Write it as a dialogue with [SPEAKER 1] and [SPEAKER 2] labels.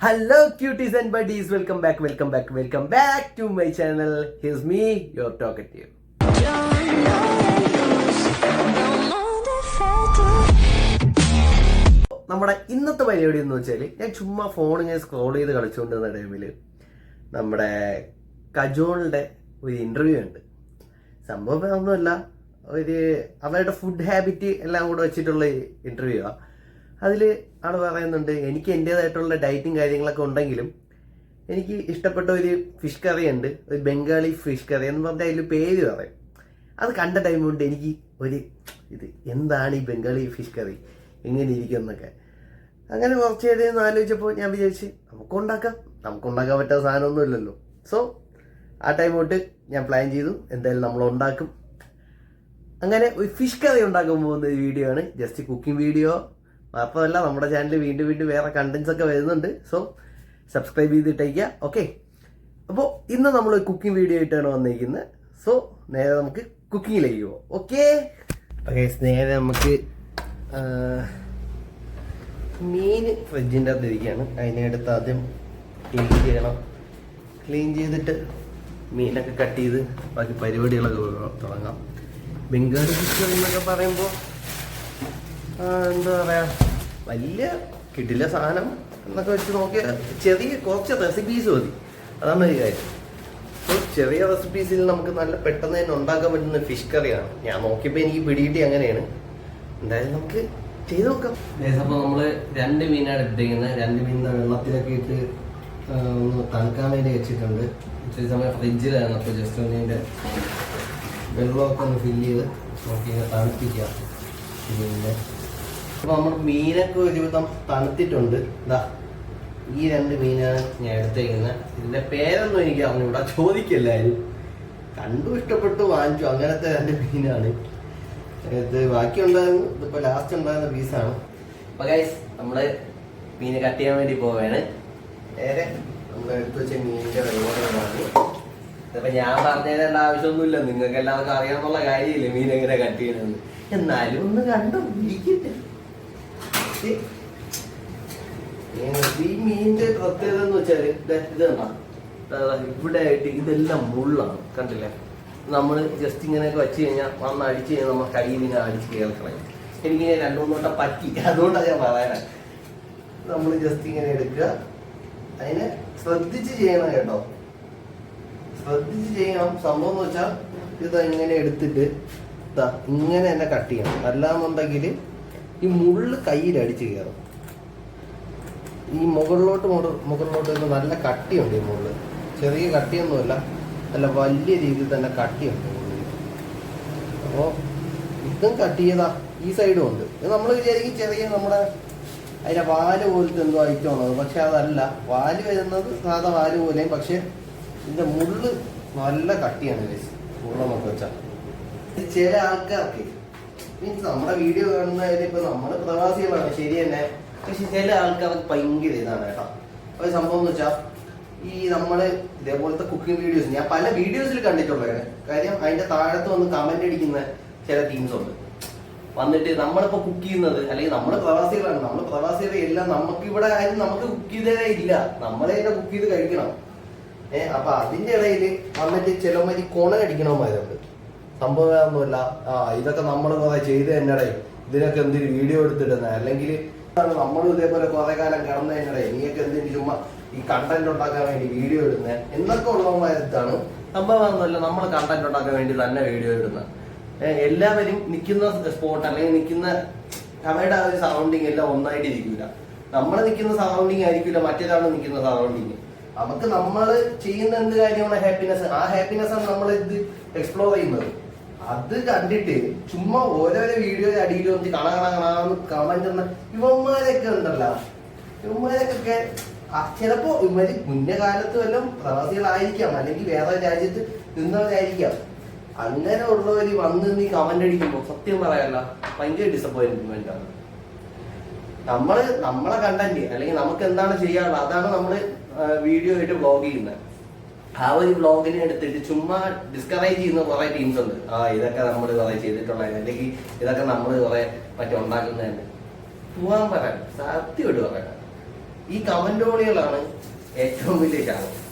[SPEAKER 1] Hello, cuties and buddies welcome back welcome back welcome back to my channel his me your talkative നമ്മുടെ ഇന്നത്തെ പരിപാടി എന്ന് വെച്ചാൽ ഞാൻ ചുമ്മാ ഫോൺ ഇങ്ങനെ സ്ക്രോൾ ചെയ്ത് കളിച്ചുകൊണ്ടിരുന്ന ടൈമിൽ നമ്മുടെ കജോളിന്റെ ഒരു ഇന്റർവ്യൂ ഉണ്ട്. സംഭവം ഒന്നുമല്ല ഒരു അവരുടെ ഫുഡ് ഹാബിറ്റ് എല്ലാം കൂടെ വെച്ചിട്ടുള്ള ഇന്റർവ്യൂ ആ. അതിൽ ആണ് പറയുന്നുണ്ട് എനിക്ക് എന്റെതായിട്ടുള്ള ഡയറ്റും കാര്യങ്ങളൊക്കെ ഉണ്ടെങ്കിലും എനിക്ക് ഇഷ്ടപ്പെട്ട ഒരു ഫിഷ് കറി ഉണ്ട് ഒരു ബംഗാളി ഫിഷ് കറി എന്ന് പറഞ്ഞാൽ അതിൽ പേര് പറയും. അത് കണ്ട ടൈം കൊണ്ട് എനിക്ക് ഒരു ഇത് എന്താണ് ഈ ബംഗാളി ഫിഷ് കറി? എങ്ങനെ ഇരിക്കും എന്നൊക്കെ. അങ്ങനെ കുറച്ച് ഏതെന്ന് ആലോചിച്ചപ്പോൾ ഞാൻ വിചാരിച്ച് നമുക്കുണ്ടാക്കാം നമുക്കുണ്ടാക്കാൻ പറ്റാത്ത സാധനമൊന്നും ഇല്ലല്ലോ. സോ ആ ടൈം തൊട്ട് ഞാൻ പ്ലാൻ ചെയ്തു എന്തായാലും നമ്മൾ ഉണ്ടാക്കും. അങ്ങനെ ഒരു ഫിഷ് കറി ഉണ്ടാക്കാൻ പോകുന്ന ഒരു വീഡിയോ ആണ് ജസ്റ്റ് കുക്കിംഗ് വീഡിയോ മാത്രമല്ല നമ്മുടെ ചാനൽ വീണ്ടും വീണ്ടും വേറെ കണ്ടന്റ്സ് ഒക്കെ വരുന്നുണ്ട്. സോ സബ്സ്ക്രൈബ് ചെയ്തിട്ടേക്കുക ഓക്കെ അപ്പോൾ ഇന്ന് നമ്മൾ കുക്കിംഗ് വീഡിയോ ആയിട്ടാണ് വന്നിരിക്കുന്നത്. സോ നേരെ നമുക്ക് കുക്കിങ്ങിലേക്ക് പോവാം. ഓക്കെ നേരെ നമുക്ക് മീൻ ഫ്രിഡ്ജിന്റെ അകത്ത് ഇരിക്കുകയാണ്. അതിനടുത്ത് ആദ്യം ക്ലീൻ ചെയ്യണം. ക്ലീൻ ചെയ്തിട്ട് മീനൊക്കെ കട്ട് ചെയ്ത് ബാക്കി പരിപാടികളൊക്കെ തുടങ്ങാം. ബംഗാളി ഫിഷ് എന്നൊക്കെ പറയുമ്പോൾ എന്താ പറയാ വലിയ കിട്ടില്ല സാധനം എന്നൊക്കെ വെച്ച് നോക്കിയ ചെറിയ കുറച്ച് റെസിപ്പീസ് മതി. അതാണ് ഒരു കാര്യം. അപ്പോൾ ചെറിയ റെസിപ്പീസിൽ നമുക്ക് നല്ല പെട്ടെന്ന് തന്നെ ഉണ്ടാക്കാൻ പറ്റുന്ന ഫിഷ് കറിയാണ്. ഞാൻ നോക്കിയപ്പോൾ എനിക്ക് പിടികിട്ടി അങ്ങനെയാണ്. എന്തായാലും നമുക്ക് ചെയ്ത് നോക്കാം. അപ്പോൾ നമ്മൾ രണ്ട് മീനാണ് എടുത്തിരിക്കുന്നത്. രണ്ട് മീൻ വെള്ളത്തിലൊക്കെ ഇട്ട് ഒന്ന് തണുക്കാൻ വേണ്ടി വെച്ചിട്ടുണ്ട്. ഇച്ചിരി സമയം ഫ്രിഡ്ജിലായിരുന്നു. അപ്പോൾ ജസ്റ്റ് ഒന്ന് ഇതിന്റെ വെള്ളമൊക്കെ ഒന്ന് ഫില്ല് ചെയ്ത് നോക്കി തണുപ്പിക്കാം. പിന്നെ അപ്പൊ നമ്മുടെ മീനൊക്കെ ഒരുവിധം തണുത്തിട്ടുണ്ട്. ഇതാ ഈ രണ്ട് മീനാണ് ഞാൻ എടുത്തേക്കുന്നത്. ഇതിന്റെ പേരൊന്നും എനിക്ക് അറിഞ്ഞൂടാ ചോദിക്കല്ലാരും കണ്ടു ഇഷ്ടപ്പെട്ടു വാങ്ങിച്ചു. അങ്ങനത്തെ രണ്ട് മീനാണ്. ഇത് ബാക്കി ഉണ്ടായിരുന്നു. ഇതിപ്പോ ലാസ്റ്റ് ഉണ്ടായിരുന്ന പീസാണ് അപ്പൊ ഗൈസ് നമ്മൾ മീന് കട്ട് ചെയ്യാൻ വേണ്ടി പോവാണ്. നേരെ നമ്മൾ എടുത്തു വെച്ച മീനിന്റെ വെള്ളമാണ് ഇതിപ്പോ ഞാൻ പറഞ്ഞു തരേണ്ട ആവശ്യമൊന്നുമില്ല. നിങ്ങൾക്ക് എല്ലാവർക്കും അറിയാന്നുള്ള കാര്യമില്ല മീൻ എങ്ങനെ കട്ട് ചെയ്യണമെന്ന് എന്നാലും ഒന്ന് കണ്ടു ഇരിക്കട്ടെ മീനിന്റെ പ്രത്യേകത എന്ന് വെച്ചാൽ ദേ ഇത് ഇവിടെ ആയിട്ട് ഇതെല്ലാം മുള്ളാണ്. കണ്ടില്ലേ? നമ്മൾ ജസ്റ്റ് ഇങ്ങനെയൊക്കെ വെച്ച് കഴിഞ്ഞാൽ വന്ന് അടിച്ച് കഴിഞ്ഞാൽ നമ്മൾ കയ്യിൽ ഇങ്ങനെ അടിച്ച് കേൾക്കണം എനിക്കിങ്ങനെ രണ്ടു മൂന്ന് വട്ടം പറ്റി. അതുകൊണ്ടാണ് ഞാൻ പറയാനാ നമ്മൾ ജസ്റ്റ് ഇങ്ങനെ എടുക്കുക. അതിനെ ശ്രദ്ധിച്ച് ചെയ്യണം കേട്ടോ. ശ്രദ്ധിച്ച് ചെയ്യണം. സംഭവം എന്ന് വെച്ചാൽ ഇത് ഇങ്ങനെ എടുത്തിട്ട് ഇങ്ങനെ തന്നെ കട്ട് ചെയ്യണം. അല്ലാന്നുണ്ടെങ്കിൽ ഈ മുള്ള് കയ്യിൽ അടിച്ച് കയറും. ഈ മുകളിലോട്ട് മുകളിലോട്ട് വരുമ്പോൾ നല്ല കട്ടിയുണ്ട് ഈ മുള്ള്. ചെറിയ കട്ടിയൊന്നുമല്ല നല്ല വലിയ രീതിയിൽ തന്നെ കട്ടിയുണ്ട് അപ്പോൾ ഇതും കട്ട് ഈ സൈഡും ഉണ്ട്. ഇത് നമ്മൾ വിചാരിക്കും ചെറിയ നമ്മുടെ അതിന്റെ വാൽ പോലത്തെ എന്തോ ഐറ്റമാണത് പക്ഷെ അതല്ല. വാൽ വരുന്നത് സാധാ വാൽ പോലെയും പക്ഷെ ഇതിന്റെ മുള്ള് നല്ല കട്ടിയാണ് ഗൈസ് മുള്ളമൊക്കെ വെച്ചാൽ ചില ആൾക്കാർക്ക് മീൻസ് നമ്മുടെ വീഡിയോ കാണുന്നതിൽ ഇപ്പൊ നമ്മൾ പ്രവാസികളാണ് ശരി തന്നെ. പക്ഷെ ചില ആൾക്കാർക്ക് ഭയങ്കര ഇതാണ് കേട്ടോ. ഒരു സംഭവം എന്ന് വെച്ചാൽ ഈ നമ്മൾ ഇതേപോലത്തെ കുക്കിംഗ് വീഡിയോസ് ഞാൻ പല വീഡിയോസിൽ കണ്ടിട്ടുള്ളതാണ്. കാര്യം അതിന്റെ താഴത്ത് വന്ന് കമന്റ് അടിക്കുന്ന ചില ടീംസ് ഉണ്ട്. വന്നിട്ട് നമ്മളിപ്പോ കുക്ക് ചെയ്യുന്നത് അല്ലെങ്കിൽ നമ്മൾ പ്രവാസികളാണ്. നമ്മൾ പ്രവാസികളെ എല്ലാം നമുക്ക് ഇവിടെ ആരും നമുക്ക് കുക്ക് ചെയ്തേ ഇല്ല. നമ്മളെ തന്നെ കുക്ക് ചെയ്ത് കഴിക്കണം. ഏഹ് അപ്പൊ അതിന്റെ ഇടയിൽ വന്നിട്ട് ചിലമാതിരി കൊണയടിക്കണമാരുണ്ട് സംഭവം ഒന്നുമല്ല ആ ഇതൊക്കെ നമ്മൾ കുറെ ചെയ്ത് തന്നെടേ. ഇതിനൊക്കെ എന്തിനു വീഡിയോ എടുത്തിടുന്ന. അല്ലെങ്കിൽ നമ്മളും ഇതേപോലെ കുറെ കാലം കിടന്നു തന്നെടേ. നീയൊക്കെ എന്തിനു ചുമ്മാ ഈ കണ്ടന്റ് ഉണ്ടാക്കാൻ വേണ്ടി വീഡിയോ ഇടുന്നത് എന്നൊക്കെ ഉള്ളവന്മാരത്താണ് സംഭവമൊന്നുമില്ല നമ്മൾ കണ്ടന്റ് ഉണ്ടാക്കാൻ വേണ്ടി തന്നെ വീഡിയോ ഇടുന്നത് എല്ലാവരും നിൽക്കുന്ന സ്പോട്ട് അല്ലെങ്കിൽ നിൽക്കുന്ന ആ ഒരു സറൗണ്ടിങ് എല്ലാം ഒന്നായിട്ട് ഇരിക്കില്ല നമ്മൾ നിൽക്കുന്ന സറൗണ്ടിങ് ആയിരിക്കില്ല മറ്റേതാണ് നിൽക്കുന്ന സറൗണ്ടിങ് നമുക്ക് നമ്മൾ ചെയ്യുന്ന എന്ത് കാര്യമാണ് ഹാപ്പിനെസ് ആ ഹാപ്പിനെസ് ആണ് നമ്മൾ ഇത് എക്സ്പ്ലോർ ചെയ്യുന്നത്. അത് കണ്ടിട്ട് ചുമ്മാ ഓരോരോ വീഡിയോ അടിയിൽ വന്ന് കണ കണ കണാന്ന് കമന്റ് എന്ന ഇവന്മാരൊക്കെ ഉണ്ടല്ലോ. ഇവന്മാരൊക്കെ ചിലപ്പോ ഇവർ മുന്നേ കാലത്ത് വല്ലതും പ്രവാസികളായിരിക്കാം. അല്ലെങ്കിൽ വേറെ രാജ്യത്ത് നിന്നവരായിരിക്കാം. അങ്ങനെ ഉള്ളവര് വന്ന് നീ കമന്റ് അടിക്കുമ്പോ സത്യം പറയാനല്ല ഭയങ്കര ഡിസപ്പോയിന്റ്മെന്റ് ആണ്. നമ്മൾ നമ്മളെ കണ്ടന്റ് അല്ലെങ്കിൽ നമുക്ക് എന്താണ് ചെയ്യാനുള്ളത്? അതാണ് നമ്മൾ വീഡിയോ ആയിട്ട് ബ്ലോഗ് ചെയ്യുന്നത്. ആ ഒരു ബ്ലോഗിനെ എടുത്തിട്ട് ചുമ്മാ ഡിസ്കറേജ് ചെയ്യുന്ന കുറെ ടീംസ് ഉണ്ട്. ആ ഇതൊക്കെ നമ്മൾ കുറെ ചെയ്തിട്ടുള്ള അല്ലെങ്കിൽ ഇതൊക്കെ നമ്മൾ കുറെ മറ്റേ ഉണ്ടാക്കുന്നതന്നെ പോവാൻ പറയാം. സത്യമായിട്ട് പറയാം. ഈ കമന്റോളികളാണ് ഏറ്റവും വലിയ ശാപം